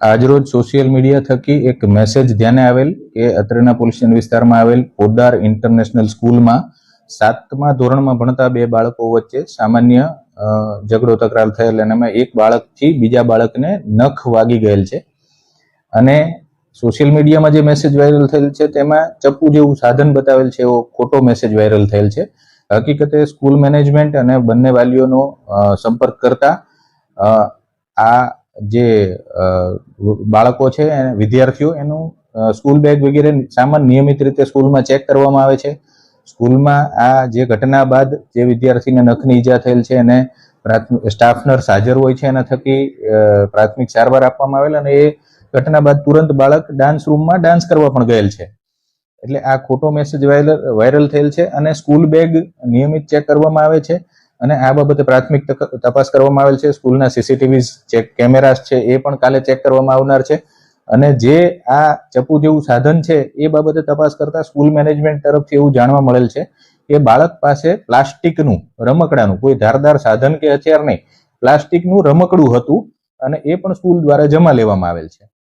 આજરોજ social media થકી એક મેસેજ ધ્યાને આવેલ કે અત્રેના પોલીસ વિસ્તારમાં આવેલ પોદાર ઇન્ટરનેશનલ સ્કૂલમાં સાતમા ધોરણમાં ભણતા બે બાળકો વચ્ચે સામાન્ય ઝઘડો તકરાર થયેલ અને એમાં એક બાળકથી બીજા બાળકને નખ વાગી ગયેલ છે. અને સોશિયલ મીડિયામાં જે મેસેજ વાયરલ થયેલ છે તેમાં ચપ્પુ જેવું સાધન બતાવેલ છે, એવો ખોટો મેસેજ વાયરલ થયેલ છે. હકીકતે સ્કૂલ મેનેજમેન્ટ અને બંને વાલીઓનો સંપર્ક કરતા આ જે બાળકો છે વિદ્યાર્થીઓ, એનું સ્કૂલ બેગ વગેરે સામાન નિયમિત રીતે સ્કૂલમાં ચેક કરવામાં આવે છે. સ્કૂલમાં આ જે ઘટના બાદ જે વિદ્યાર્થીને નખની ઈજા થયેલ છે, એને પ્રાથમિક, સ્ટાફ નર્સ હાજર હોય છે, એના થકી પ્રાથમિક સારવાર આપવામાં આવેલ અને એ ઘટના બાદ તુરંત બાળક ડાન્સ રૂમમાં ડાન્સ કરવા પણ ગયેલ છે. એટલે આ ખોટો મેસેજ વાયરલ થયેલ છે અને સ્કૂલ બેગ નિયમિત ચેક કરવામાં આવે છે. અને આ બાબતે પ્રાથમિક તપાસ કરવામાં આવેલ છે. સ્કૂલના સીસીટીવી ચેક કેમેરાસ છે, એ પણ કાલે ચેક કરવામાં આવનાર છે. અને જે આ ચપ્પુ જેવું સાધન છે, એ બાબતે તપાસ કરતા સ્કૂલ મેનેજમેન્ટ તરફથી એવું જાણવા મળેલ છે કે બાળક પાસે પ્લાસ્ટિકનું, રમકડાનું, કોઈ ધારદાર સાધન કે હથિયાર નહીં, પ્લાસ્ટિકનું રમકડું હતું અને એ પણ સ્કૂલ દ્વારા જમા લેવામાં આવેલ છે.